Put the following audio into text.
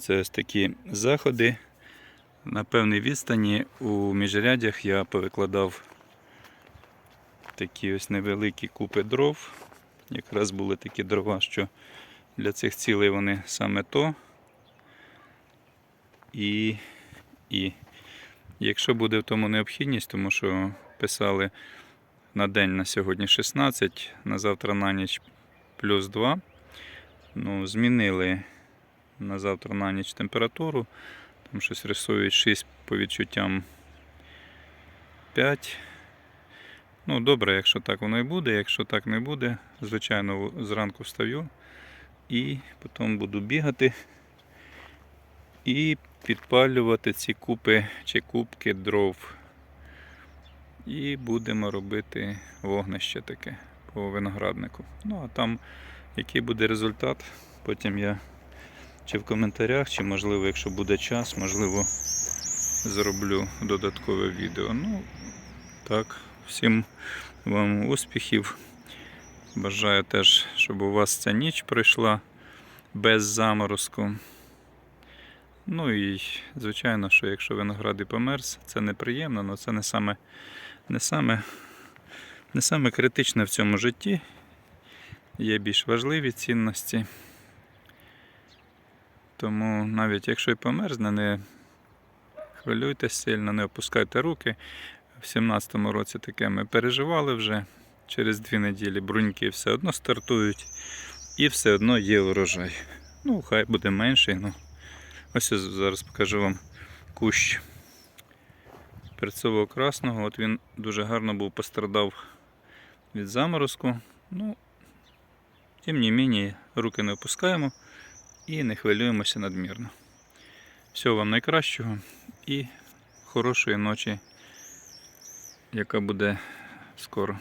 Це ось такі заходи. На певній відстані у міжрядях я повикладав такі ось невеликі купи дров. Якраз були такі дрова, що для цих цілей вони саме то. І, і якщо буде в тому необхідність, тому що писали на день на сьогодні 16, на завтра на ніч плюс 2. Ну, змінили на завтра на ніч температуру. Там щось рисують 6 по відчуттям 5. Ну, добре, якщо так воно і буде. Якщо так не буде, звичайно, зранку встаю і потім буду бігати і підпалювати ці купи чи кубки дров. І будемо робити вогнище таке по винограднику. Ну, а там який буде результат, потім я чи в коментарях, чи можливо, якщо буде час, можливо, зроблю додаткове відео. Ну, так, всім вам успіхів. Бажаю теж, щоб у вас ця ніч пройшла без заморозку. Ну і звичайно, що якщо виноград і померз, це неприємно, але це не саме, не саме, не саме критичне в цьому житті. Є більш важливі цінності. Тому навіть якщо і померзне, не хвилюйтесь сильно, не опускайте руки. В 17-му році таке ми переживали вже. Через дві неділі бруньки все одно стартують і все одно є урожай. Ну, хай буде менший. Ну. Ось я зараз покажу вам кущ перцового красного. От він дуже гарно був пострадав від заморозку. Ну, тим не менше, руки не опускаємо і не хвилюємося надмірно. Всього вам найкращого і хорошої ночі, яка буде скоро.